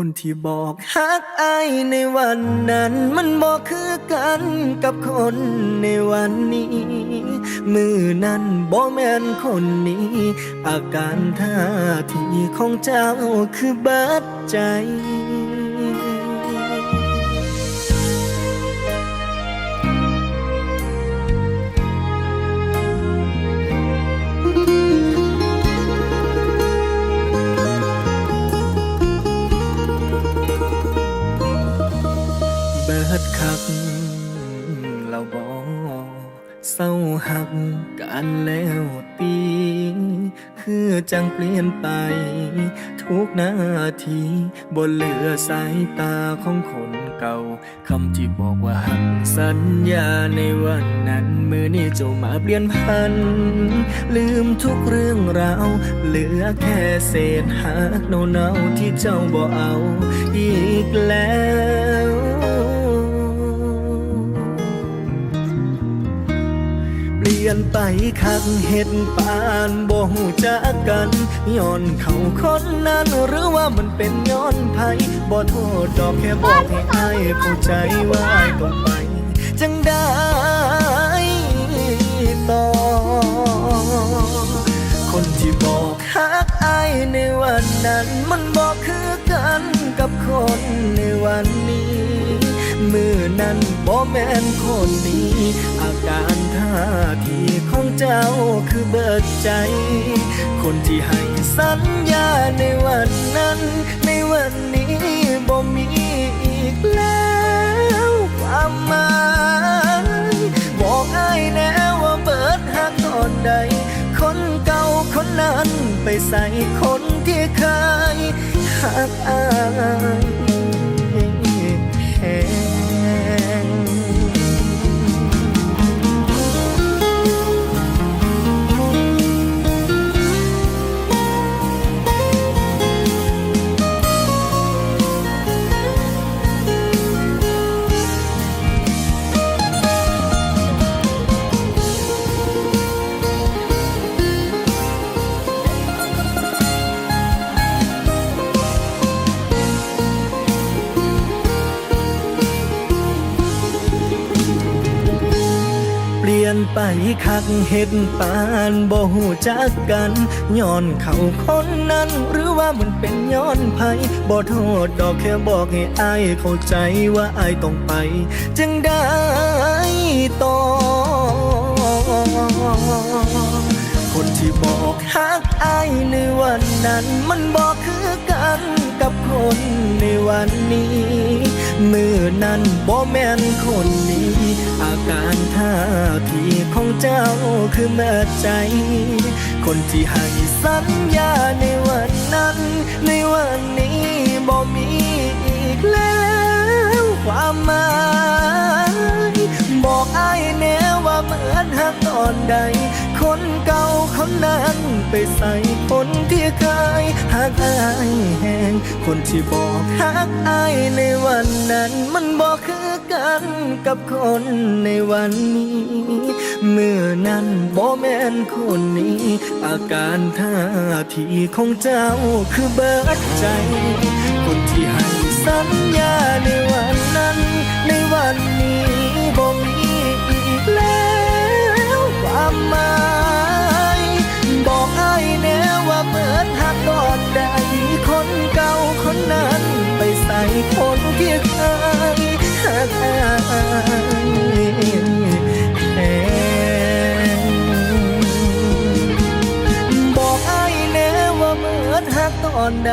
คนที่บอกฮักอายในวันนั้น มันบอกคือกันกับคนในวันนี้ มือนั้นบ่แม่นคนนี้ อาการท่าทีของเจ้าคือเบิดใจ คักเราบอเศร้าหักกันแล้วตี คือจังเปลี่ยนไป ทุกนาทีบนเหลือสายตาของคนเก่าคำที่บอกว่าหักสัญญาในวันนั้น มือนี้เจ้ามาเปลี่ยนพัน ลืมทุกเรื่องราว เหลือแค่เศษหักเนาๆที่เจ้าบ่เอา อีกแล้ว ลี่ยนไปคักเห็ดปานบ่หูจักกันย้อนเขาคนนั้นหรือว่ามันเป็นย้อนไผบ่โทษดอกแค่บอกให้อายเข้าใจว่าอายต้องไป จังได้ต่อ คนที่บอกฮักอายในวันนั้น มันบอกคือกันกับคนในวันนี้มือนั้นบ่แม่นคนนี้อาการท่าที เจ้าคือเบิดใจ คนที่ให้สัญญาในวันนั้น ในวันนี้บ่มีอีกแล้วความหมายบอกอ้ายแน่ว่าเบิดหักตอนใด คนเก่าคนนั้นไปใส่คนที่เคยหักอ้าย ไปคักเห็ดปานบ่หูจักกันย้อนเขาคนนั้น หรือว่ามันเป็นย้อนไผบ่โทษดอกแค่บอกให้อายเข้าใจว่าอายต้องไป จึงได้ต่อคนที่บอกฮักอายในวันนั้น มันบอกคือกันกับคนในวันนี้ มือนั้นบ่แม่นคนนี้ อาการท่าทีของเจ้าคือแม่ใจ คนที่ให้สัญญาในวันนั้น ในวันนี้บ่มีอีกแล้วความหมายบอกอายแน่ว่าเหมือนหักตอนใด คนเก่าคนนั้นไปใส่ คนที่เคยหักอายแหงคนที่บอกหักอายในวันนั้น มันบอกคือกันกับคนในวันนี้ เมื่อนั้นบ่แม่นคนนี้ อาการท่าทีของเจ้าคือเบิดใจ คนที่ให้สัญญาในวันนั้น ในวันนี้ แทนบอกไอ้ายแน่ว่าเมื่อหักตอนใด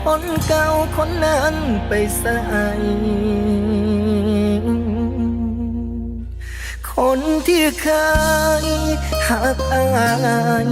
คนเก่าคนนั้นไปใส่คนที่เคยหักอาย